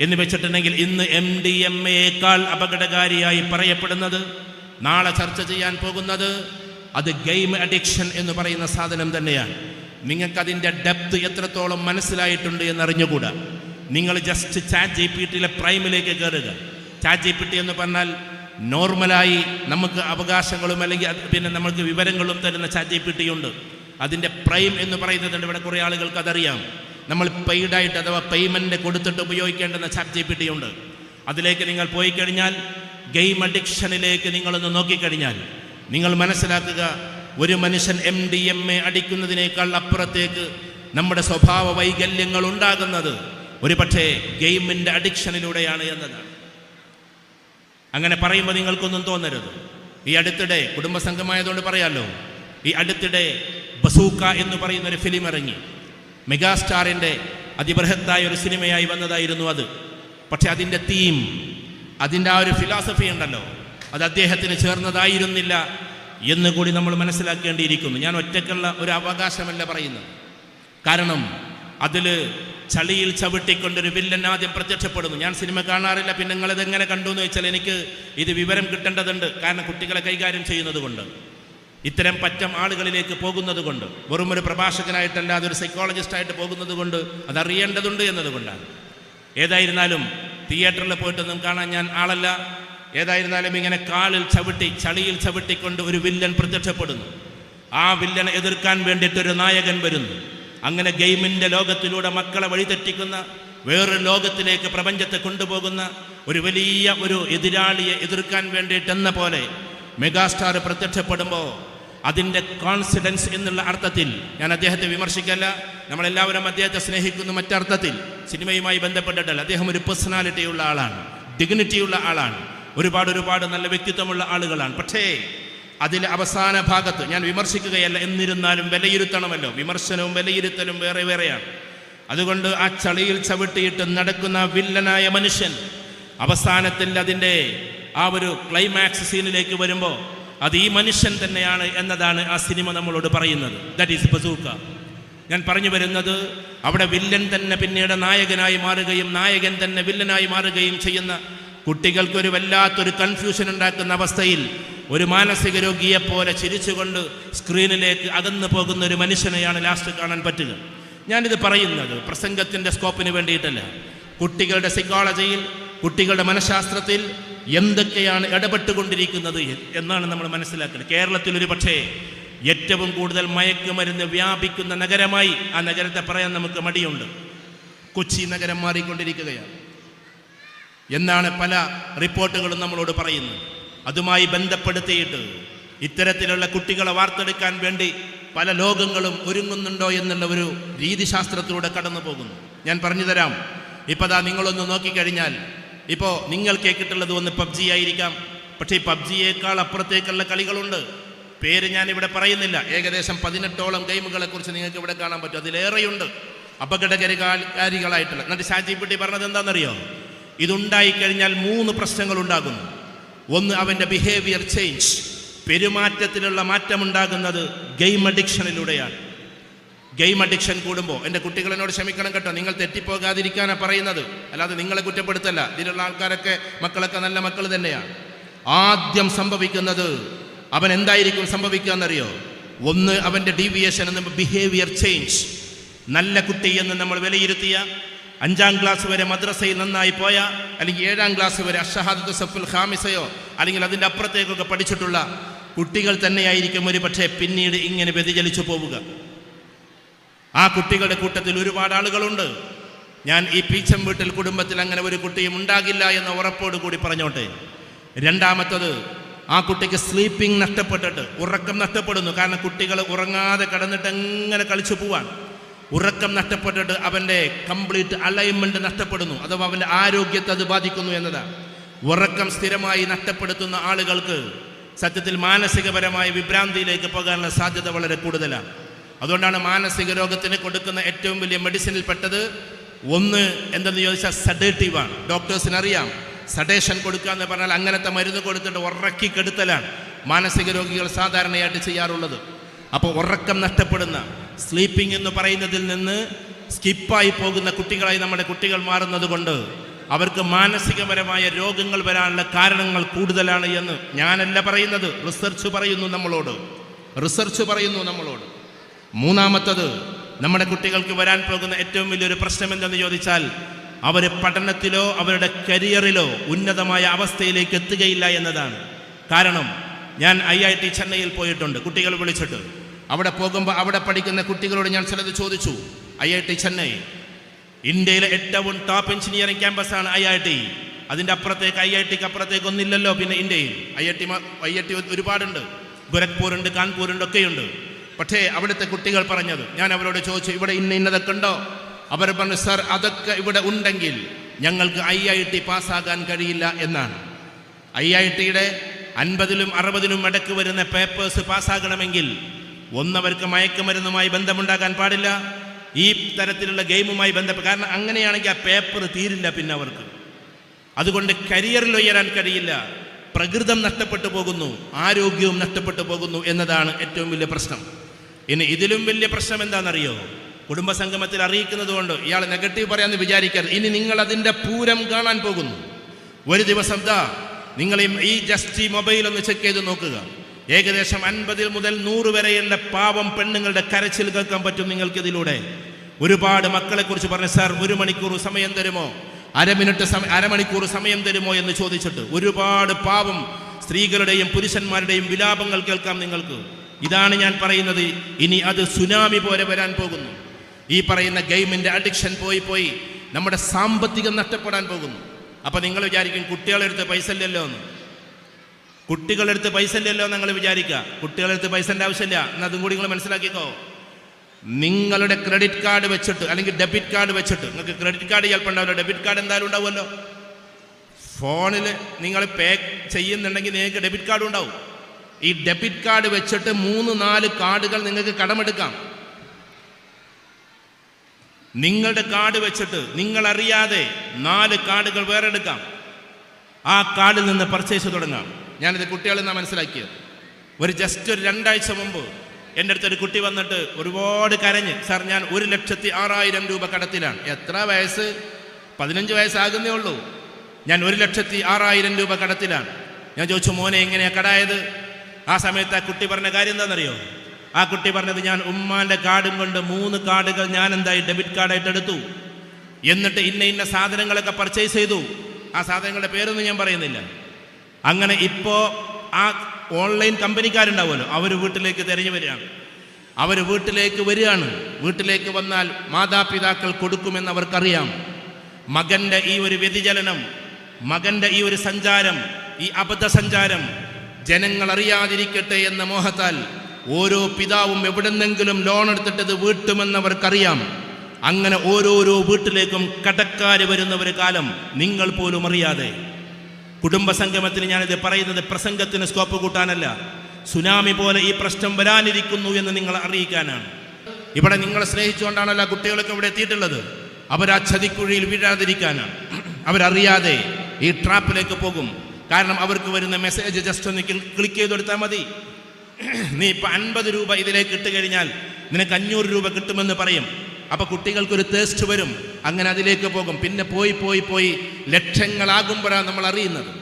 എന്ന് വെച്ചിട്ടുണ്ടെങ്കിൽ ഇന്ന് എം ഡി എം എയേക്കാൾ അപകടകാരിയായി പറയപ്പെടുന്നത് നാളെ ചർച്ച ചെയ്യാൻ പോകുന്നത് അത് ഗെയിം അഡിക്ഷൻ എന്ന് പറയുന്ന സാധനം തന്നെയാണ്. നിങ്ങൾക്കതിന്റെ ഡെപ്ത് എത്രത്തോളം മനസ്സിലായിട്ടുണ്ട് എന്നറിഞ്ഞുകൂടാ. നിങ്ങൾ ജസ്റ്റ് ചാറ്റ് ജി പി ടിയിലെ പ്രൈമിലേക്ക് കയറുക. ചാറ്റ് ജി പി ടി എന്ന് പറഞ്ഞാൽ നോർമലായി നമുക്ക് അവകാശങ്ങളും അല്ലെങ്കിൽ പിന്നെ നമുക്ക് വിവരങ്ങളും തരുന്ന ചാറ്റ് ജി പി ടി ഉണ്ട്. അതിന്റെ പ്രൈം എന്ന് പറയുന്നതുണ്ട്. ഇവിടെ കുറേ ആളുകൾക്ക് അതറിയാം. നമ്മൾ പെയ്ഡായിട്ട് അഥവാ പേയ്മെന്റ് കൊടുത്തിട്ട് ഉപയോഗിക്കേണ്ടുന്ന ചാറ്റ് ജി പി ടി ഉണ്ട്. അതിലേക്ക് നിങ്ങൾ പോയി കഴിഞ്ഞാൽ ഗെയിം അഡിക്ഷനിലേക്ക് നിങ്ങളൊന്ന് നോക്കിക്കഴിഞ്ഞാൽ നിങ്ങൾ മനസ്സിലാക്കുക ഒരു മനുഷ്യൻ എം ഡി എം എ അടിക്കുന്നതിനേക്കാൾ അപ്പുറത്തേക്ക് നമ്മുടെ സ്വഭാവ വൈകല്യങ്ങൾ ഉണ്ടാകുന്നത് ഒരു പക്ഷേ ഗെയിമിന്റെ അഡിക്ഷനിലൂടെയാണ് എന്നതാണ്. അങ്ങനെ പറയുമ്പോൾ നിങ്ങൾക്കൊന്നും തോന്നരുത്. ഈ അടുത്തിടെ കുടുംബസംഘമായതുകൊണ്ട് പറയാമല്ലോ ഈ അടുത്തിടെ ബസൂക്ക എന്ന് പറയുന്ന ഒരു ഫിലിം ഇറങ്ങി. മെഗാസ്റ്റാറിന്റെ അതിബൃഹത്തായ ഒരു സിനിമയായി വന്നതായിരുന്നു അത്. പക്ഷെ അതിന്റെ തീം അതിന്റെ ആ ഒരു ഫിലോസഫി ഉണ്ടല്ലോ. അത് അദ്ദേഹത്തിന് ചേർന്നതായിരുന്നില്ല എന്ന് കൂടി നമ്മൾ മനസ്സിലാക്കേണ്ടിയിരിക്കുന്നു. ഞാൻ ഒറ്റയ്ക്കുള്ള ഒരു അവകാശമല്ല പറയുന്നത്. കാരണം അതിൽ ചളിയിൽ ചവിട്ടിക്കൊണ്ടൊരു വില്ലൻ ആദ്യം പ്രത്യക്ഷപ്പെടുന്നു. ഞാൻ സിനിമ കാണാറില്ല പിന്നെ നിങ്ങളിതെങ്ങനെ കണ്ടു എന്ന് വെച്ചാൽ എനിക്ക് ഇത് വിവരം കിട്ടേണ്ടതുണ്ട്. കാരണം കുട്ടികളെ കൈകാര്യം ചെയ്യുന്നത് കൊണ്ട്. ഇത്തരം പറ്റം ആളുകളിലേക്ക് പോകുന്നത് കൊണ്ട് വെറും ഒരു പ്രഭാഷകനായിട്ടല്ല അതൊരു സൈക്കോളജിസ്റ്റായിട്ട് പോകുന്നത് കൊണ്ട് അതറിയേണ്ടതുണ്ട് എന്നതുകൊണ്ടാണ്. ഏതായിരുന്നാലും തിയേറ്ററിൽ പോയിട്ടൊന്നും കാണാൻ ഞാൻ ആളല്ല. ഏതായിരുന്നാലും ഇങ്ങനെ കാലിൽ ചവിട്ടി ചളിയിൽ ചവിട്ടിക്കൊണ്ട് ഒരു വില്ലൻ പ്രത്യക്ഷപ്പെടുന്നു. ആ വില്ലനെ എതിർക്കാൻ വേണ്ടിയിട്ടൊരു നായകൻ വരുന്നു. അങ്ങനെ ഗെയിമിന്റെ ലോകത്തിലൂടെ മക്കളെ വഴിതെറ്റിക്കുന്ന വേറൊരു ലോകത്തിലേക്ക് പ്രപഞ്ചത്തെ കൊണ്ടുപോകുന്ന ഒരു വലിയ ഒരു എതിരാളിയെ എതിർക്കാൻ വേണ്ടിയിട്ടെന്ന പോലെ മെഗാസ്റ്റാർ പ്രത്യക്ഷപ്പെടുമ്പോൾ അതിന്റെ കോൺഫിഡൻസ് എന്നുള്ള അർത്ഥത്തിൽ ഞാൻ അദ്ദേഹത്തെ വിമർശിക്കല്ല. നമ്മളെല്ലാവരും അദ്ദേഹത്തെ സ്നേഹിക്കുന്നു മറ്റർത്ഥത്തിൽ സിനിമയുമായി ബന്ധപ്പെട്ടിട്ടല്ല. അദ്ദേഹം ഒരു പേഴ്സണാലിറ്റി ഉള്ള ആളാണ്. ഡിഗ്നിറ്റി ഉള്ള ആളാണ്. ഒരുപാട് ഒരുപാട് നല്ല വ്യക്തിത്വമുള്ള ആളുകളാണ്. പക്ഷേ അതിലെ അവസാന ഭാഗത്ത് ഞാൻ വിമർശിക്കുകയല്ല. എന്നിരുന്നാലും വിലയിരുത്തണമല്ലോ. വിമർശനവും വിലയിരുത്തലും വേറെ വേറെയാണ്. അതുകൊണ്ട് ആ ചളിയിൽ ചവിട്ടിയിട്ട് നടക്കുന്ന വില്ലനായ മനുഷ്യൻ അവസാനത്തിൽ അതിന്റെ ആ ഒരു ക്ലൈമാക്സ് സീനിലേക്ക് വരുമ്പോൾ അത് ഈ മനുഷ്യൻ തന്നെയാണ് എന്നതാണ് ആ സിനിമ നമ്മളോട് പറയുന്നത്. ദാറ്റ് ഈസ് ബസൂക്ക ഞാൻ പറഞ്ഞു വരുന്നത് അവിടെ വില്ലൻ തന്നെ പിന്നീട് നായകനായി മാറുകയും നായകൻ തന്നെ വില്ലനായി മാറുകയും ചെയ്യുന്ന കുട്ടികൾക്കൊരു വല്ലാത്തൊരു കൺഫ്യൂഷൻ ഉണ്ടാക്കുന്ന അവസ്ഥയിൽ ഒരു മാനസിക രോഗിയെ പോലെ ചിരിച്ചുകൊണ്ട് സ്ക്രീനിലേക്ക് അകന്നു പോകുന്ന ഒരു മനുഷ്യനെയാണ് ലാസ്റ്റ് കാണാൻ പറ്റുക. ഞാനിത് പറയുന്നത് പ്രസംഗത്തിന്റെ സ്കോപ്പിന് വേണ്ടിയിട്ടല്ല. കുട്ടികളുടെ സൈക്കോളജിയിൽ കുട്ടികളുടെ മനഃശാസ്ത്രത്തിൽ എന്തൊക്കെയാണ് ഇടപെട്ടുകൊണ്ടിരിക്കുന്നത് എന്നാണ് നമ്മൾ മനസ്സിലാക്കുന്നത് കേരളത്തിൽ ഒരു പക്ഷേ ഏറ്റവും കൂടുതൽ മയക്കുമരുന്ന് വ്യാപിക്കുന്ന നഗരമായി ആ നഗരത്തെ പറയാൻ നമുക്ക് മടിയുണ്ട്. കൊച്ചി നഗരം മാറിക്കൊണ്ടിരിക്കുകയാണ്. എന്നാണ് പല റിപ്പോർട്ടുകളും നമ്മളോട് പറയുന്നത്. അതുമായി ബന്ധപ്പെടുത്തിയിട്ട് ഇത്തരത്തിലുള്ള കുട്ടികളെ വാർത്തെടുക്കാൻ വേണ്ടി പല ലോകങ്ങളും ഒരുങ്ങുന്നുണ്ടോ എന്നുള്ള ഒരു രീതിശാസ്ത്രത്തിലൂടെ കടന്നു പോകുന്നു ഞാൻ പറഞ്ഞു തരാം. ഇപ്പതാ നിങ്ങളൊന്ന് നോക്കിക്കഴിഞ്ഞാൽ ഇപ്പോൾ നിങ്ങൾ കേട്ടിട്ടുള്ളത് ഒന്ന് പബ്ജി ആയിരിക്കാം. പക്ഷേ പബ്ജിയേക്കാൾ അപ്പുറത്തേക്കുള്ള കളികളുണ്ട്. പേര് ഞാൻ ഇവിടെ പറയുന്നില്ല. ഏകദേശം പതിനെട്ടോളം ഗെയിമുകളെ കുറിച്ച് നിങ്ങൾക്ക് ഇവിടെ കാണാൻ പറ്റും. അതിലേറെയുണ്ട് അപകടകാരികളായിട്ടുള്ള. എന്നിട്ട് ഷാജി പിട്ടി പറഞ്ഞത് എന്താണെന്നറിയോ? ഇതുണ്ടായിക്കഴിഞ്ഞാൽ മൂന്ന് പ്രശ്നങ്ങൾ ഉണ്ടാകുന്നു ഒന്ന് അവന്റെ ബിഹേവിയർ ചേഞ്ച് പെരുമാറ്റത്തിലുള്ള മാറ്റമുണ്ടാകുന്നത് ഗെയിം അഡിക്ഷനിലൂടെയാണ്. ഗെയിം അഡിക്ഷൻ കൂടുമ്പോൾ എന്റെ കുട്ടികളെന്നോട് ക്ഷമിക്കണം കേട്ടോ. നിങ്ങൾ തെറ്റിപ്പോകാതിരിക്കാനാണ് പറയുന്നത്. അല്ലാതെ നിങ്ങളെ കുറ്റപ്പെടുത്തല്ല. ഇതിലുള്ള ആൾക്കാരൊക്കെ മക്കളൊക്കെ നല്ല മക്കൾ തന്നെയാണ്. ആദ്യം സംഭവിക്കുന്നത് അവൻ എന്തായിരിക്കും സംഭവിക്കുക എന്നറിയോ ഒന്ന് അവന്റെ ഡീവിയേഷൻ എന്ന ബിഹേവിയർ ചേഞ്ച് നല്ല കുട്ടി എന്ന് നമ്മൾ വിലയിരുത്തിയ. അഞ്ചാം ക്ലാസ് വരെ മദ്രസയിൽ നന്നായി പോയ അല്ലെങ്കിൽ ഏഴാം ക്ലാസ് വരെ അഷഹാദത്ത് സഫുൽ ഖാമിസയോ അല്ലെങ്കിൽ അതിന്റെ അപ്പുറത്തേക്കൊക്കെ പഠിച്ചിട്ടുള്ള കുട്ടികൾ തന്നെയായിരിക്കും ഒരു പക്ഷേ പിന്നീട് ഇങ്ങനെ വ്യതിചലിച്ചു പോവുക. ആ കുട്ടികളുടെ കൂട്ടത്തിൽ ഒരുപാട് ആളുകളുണ്ട്. ഞാൻ ഈ പീച്ചം വീട്ടിൽ കുടുംബത്തിൽ അങ്ങനെ ഒരു കുട്ടിയും ഉണ്ടാകില്ല എന്ന ഉറപ്പോട് കൂടി പറഞ്ഞോട്ടെ. രണ്ടാമത്തത് ആ കുട്ടിക്ക് സ്ലീപ്പിംഗ് നഷ്ടപ്പെട്ടിട്ട് ഉറക്കം നഷ്ടപ്പെടുന്നു. കാരണം കുട്ടികൾ ഉറങ്ങാതെ കിടന്നിട്ട് എങ്ങനെ കളിച്ചു പോവാൻ. ഉറക്കം നഷ്ടപ്പെട്ടിട്ട് അവന്റെ കംപ്ലീറ്റ് അലൈൻമെന്റ് നഷ്ടപ്പെടുന്നു. അഥവാ അവന്റെ ആരോഗ്യത്തെ അത് ബാധിക്കുന്നു എന്നതാണ്. ഉറക്കം സ്ഥിരമായി നഷ്ടപ്പെടുത്തുന്ന ആളുകൾക്ക് സത്യത്തിൽ മാനസികപരമായ വിഭ്രാന്തിയിലേക്ക് പോകാനുള്ള സാധ്യത വളരെ കൂടുതലാണ്. അതുകൊണ്ടാണ് മാനസിക രോഗത്തിന് കൊടുക്കുന്ന ഏറ്റവും വലിയ മെഡിസിനിൽ പെട്ടത് ഒന്ന് എന്തെന്ന് ചോദിച്ചാൽ സഡേറ്റീവാണ് ഡോക്ടേഴ്സിന് അറിയാം സഡേഷൻ കൊടുക്കുക എന്ന് പറഞ്ഞാൽ അങ്ങനത്തെ മരുന്ന് കൊടുത്തിട്ട് ഉറക്കി കെടുത്തലാണ് മാനസിക രോഗികൾ സാധാരണയായിട്ട് ചെയ്യാറുള്ളത്. അപ്പോൾ ഉറക്കം നഷ്ടപ്പെടുന്ന സ്ലീപ്പിംഗ് എന്ന് പറയുന്നതിൽ നിന്ന് സ്കിപ്പായി പോകുന്ന കുട്ടികളായി നമ്മുടെ കുട്ടികൾ മാറുന്നത് കൊണ്ട് അവർക്ക് മാനസികപരമായ രോഗങ്ങൾ വരാനുള്ള കാരണങ്ങൾ കൂടുതലാണ് എന്ന് ഞാനല്ല പറയുന്നത്. റിസർച്ച് പറയുന്നു നമ്മളോട്. റിസർച്ച് പറയുന്നു നമ്മളോട്. മൂന്നാമത്തത് നമ്മുടെ കുട്ടികൾക്ക് വരാൻ പോകുന്ന ഏറ്റവും വലിയൊരു പ്രശ്നം എന്തെന്ന് ചോദിച്ചാൽ അവർ പഠനത്തിലോ അവരുടെ കരിയറിലോ ഉന്നതമായ അവസ്ഥയിലേക്ക് എത്തുകയില്ല എന്നതാണ്. കാരണം ഞാൻ ഐ ഐ ടി ചെന്നൈയിൽ പോയിട്ടുണ്ട്. കുട്ടികൾ വിളിച്ചിട്ട്. അവിടെ പോകുമ്പോൾ അവിടെ പഠിക്കുന്ന കുട്ടികളോട് ഞാൻ ചിലത് ചോദിച്ചു. I I T Chennai. ഇന്ത്യയിലെ ഏറ്റവും ടോപ്പ് എഞ്ചിനീയറിംഗ് ക്യാമ്പസാണ് ഐ ഐ ടി. അതിന്റെ അപ്പുറത്തേക്ക് ഐ ഐ ടിക്ക് അപ്പുറത്തേക്ക് ഒന്നില്ലല്ലോ പിന്നെ ഇന്ത്യയിൽ. I I T I I T ഒരുപാടുണ്ട്. ഗോരഖ്പൂരുണ്ട് കാൺപൂരുണ്ട് ഒക്കെയുണ്ട്. പക്ഷേ അവിടുത്തെ കുട്ടികൾ പറഞ്ഞത് ഞാൻ അവരോട് ചോദിച്ചു ഇവിടെ ഇന്ന ഇന്നതൊക്കെ ഉണ്ടോ? അവർ പറഞ്ഞു സർ അതൊക്കെ ഇവിടെ ഉണ്ടെങ്കിൽ ഞങ്ങൾക്ക് ഐ ഐ ടി പാസ്സാകാൻ കഴിയില്ല എന്നാണ്. ഐ ഐ ടിയുടെ അൻപതിലും അറുപതിലും ഇടയ്ക്ക് വരുന്ന പേപ്പേഴ്സ് പാസ്സാകണമെങ്കിൽ ഒന്നവർക്ക് മയക്കുമരുന്നുമായി ബന്ധമുണ്ടാകാൻ പാടില്ല ഈ തരത്തിലുള്ള ഗെയിമുമായി ബന്ധപ്പെട്ട് കാരണം അങ്ങനെയാണെങ്കിൽ ആ പേപ്പർ തീരില്ല പിന്നെ അവർക്ക്. അതുകൊണ്ട് കരിയറിൽ ഉയരാൻ കഴിയില്ല പ്രകൃതം നഷ്ടപ്പെട്ടു പോകുന്നു ആരോഗ്യവും നഷ്ടപ്പെട്ടു പോകുന്നു എന്നതാണ് ഏറ്റവും വലിയ പ്രശ്നം. ഇനി ഇതിലും വലിയ പ്രശ്നം എന്താണെന്നറിയോ? കുടുംബസംഗമത്തിൽ അറിയിക്കുന്നത് കൊണ്ട് ഇയാൾ നെഗറ്റീവ് പറയാമെന്ന് വിചാരിക്കരുത്. ഇനി നിങ്ങൾ അതിന്റെ പൂരം കാണാൻ പോകുന്നു. ഒരു ദിവസം ദാ നിങ്ങൾ ഈ- ജസ്റ്റ് ഈ മൊബൈൽ ഒന്ന് ചെക്ക് ചെയ്ത് നോക്കുക. ഏകദേശം അൻപതിൽ മുതൽ നൂറ് വരെയുള്ള പാവം പെണ്ണുങ്ങളുടെ കരച്ചിൽ കേൾക്കാൻ പറ്റും നിങ്ങൾക്ക് ഇതിലൂടെ ഒരുപാട് മക്കളെ കുറിച്ച് പറഞ്ഞ സാർ ഒരു മണിക്കൂർ സമയം തരുമോ? അര മിനിറ്റ് സമയം അരമണിക്കൂർ സമയം തരുമോ? എന്ന് ചോദിച്ചിട്ട് ഒരുപാട് പാവം സ്ത്രീകളുടെയും പുരുഷന്മാരുടെയും വിലാപങ്ങൾ കേൾക്കാം നിങ്ങൾക്ക്. ഇതാണ് ഞാൻ പറയുന്നത്. ഇനി അത് സുനാമി പോലെ വരാൻ പോകുന്നു. ഈ പറയുന്ന ഗെയിമിന്റെ അഡിക്ഷൻ പോയി പോയി നമ്മുടെ സാമ്പത്തികം നഷ്ടപ്പെടാൻ പോകുന്നു. അപ്പോൾ നിങ്ങൾ വിചാരിക്കും കുട്ടികളെടുത്ത് പൈസ ഇല്ലല്ലോ എന്ന്. കുട്ടികളെടുത്ത് പൈസ ഇല്ലല്ലോ നിങ്ങൾ വിചാരിക്കുക. കുട്ടികളെടുത്ത് പൈസന്റെ ആവശ്യമില്ല. എന്ന് അതും കൂടി നിങ്ങൾ മനസ്സിലാക്കിക്കോ. നിങ്ങളുടെ ക്രെഡിറ്റ് കാർഡ് വെച്ചിട്ട് അല്ലെങ്കിൽ ഡെബിറ്റ് കാർഡ് വെച്ചിട്ട് നിങ്ങൾക്ക് ക്രെഡിറ്റ് കാർഡ് ചിലപ്പോൾ ഉണ്ടാവില്ല. ഡെബിറ്റ് കാർഡ് എന്തായാലും ഉണ്ടാവുമല്ലോ. ഫോണിൽ നിങ്ങൾ പേ ചെയ്യുന്നുണ്ടെങ്കിൽ നിങ്ങൾക്ക് ഡെബിറ്റ് കാർഡ് ഉണ്ടാവും. ഈ ഡെബിറ്റ് കാർഡ് വെച്ചിട്ട് മൂന്ന് നാല് കാർഡുകൾ നിങ്ങൾക്ക് കടമെടുക്കാം. നിങ്ങളുടെ കാർഡ് വെച്ചിട്ട് നിങ്ങൾ അറിയാതെ നാല് കാർഡുകൾ വേറെ എടുക്കാം ആ കാർഡിൽ നിന്ന് പർച്ചേസ് തുടങ്ങാം. ഞാനിത് കുട്ടികളിൽ നിന്നാണ് മനസ്സിലാക്കിയത്. ഒരു ജസ്റ്റ് ഒരു രണ്ടാഴ്ച മുമ്പ് എന്റെ അടുത്തൊരു കുട്ടി വന്നിട്ട് ഒരുപാട് കരഞ്ഞ് സാർ ഞാൻ ഒരു ലക്ഷത്തി ആറായിരം രൂപ കടത്തിലാണ്. എത്ര വയസ്സ്? പതിനഞ്ച് വയസ്സാകുന്നേ ഉള്ളൂ. ഞാൻ ഒരു ലക്ഷത്തി ആറായിരം രൂപ കടത്തിലാണ്. ഞാൻ ചോദിച്ചു മോനെ എങ്ങനെയാണ് കടായത്? ആ സമയത്ത് ആ കുട്ടി പറഞ്ഞ കാര്യം എന്താണെന്നറിയോ? ആ കുട്ടി പറഞ്ഞത് ഞാൻ ഉമ്മാന്റെ കാർഡും കൊണ്ട് മൂന്ന് കാർഡുകൾ ഞാൻ എന്തായി ഡെബിറ്റ് കാർഡായിട്ട് എടുത്തു. എന്നിട്ട് ഇന്ന ഇന്ന സാധനങ്ങളൊക്കെ പർച്ചേസ് ചെയ്തു. ആ സാധനങ്ങളുടെ പേരൊന്നും ഞാൻ പറയുന്നില്ല. അങ്ങനെ ഇപ്പോൾ ആ ഓൺലൈൻ കമ്പനിക്കാരുണ്ടാവുമല്ലോ. അവർ വീട്ടിലേക്ക് തിരഞ്ഞു വരികയാണ്. അവർ വീട്ടിലേക്ക് വരികയാണ്. വീട്ടിലേക്ക് വന്നാൽ മാതാപിതാക്കൾ കൊടുക്കുമെന്ന് അവർക്കറിയാം. മകന്റെ ഈ ഒരു വ്യതിചലനം മകന്റെ ഈ ഒരു സഞ്ചാരം ഈ അബദ്ധ സഞ്ചാരം ജനങ്ങൾ അറിയാതിരിക്കട്ടെ എന്ന മോഹത്താൽ ഓരോ പിതാവും എവിടെന്നെങ്കിലും ലോൺ എടുത്തിട്ടത് വീട്ടുമെന്നവർക്കറിയാം. അങ്ങനെ ഓരോരോ വീട്ടിലേക്കും കടക്കാർ വരുന്ന ഒരു കാലം നിങ്ങൾ പോലും അറിയാതെ. കുടുംബസംഗമത്തിന് ഞാനിത് പറയുന്നത് പ്രസംഗത്തിന് സ്കോപ്പ് കൂട്ടാനല്ല. സുനാമി പോലെ ഈ പ്രശ്നം വരാനിരിക്കുന്നു എന്ന് നിങ്ങൾ അറിയിക്കാനാണ്. ഇവിടെ നിങ്ങളെ സ്നേഹിച്ചുകൊണ്ടാണല്ലോ കുട്ടികളൊക്കെ ഇവിടെ എത്തിയിട്ടുള്ളത്. അവരാ ചതിക്കുഴിയിൽ വീഴാതിരിക്കാനാണ്. അവരറിയാതെ ഈ ട്രാപ്പിലേക്ക് പോകും. കാരണം അവർക്ക് വരുന്ന മെസ്സേജ് ജസ്റ്റ് ഒന്ന് ക്ലിക്ക് ചെയ്ത് കൊടുത്താൽ മതി. നീ ഇപ്പം അൻപത് രൂപ ഇതിലേക്ക് ഇട്ട് കഴിഞ്ഞാൽ നിനക്ക് അഞ്ഞൂറ് രൂപ കിട്ടുമെന്ന് പറയും. അപ്പൊ കുട്ടികൾക്കൊരു തേസ്റ്റ് വരും. അങ്ങനെ അതിലേക്ക് പോകും. പിന്നെ പോയി പോയി പോയി ലക്ഷങ്ങളാകുമ്പോഴാണ് നമ്മൾ അറിയുന്നത്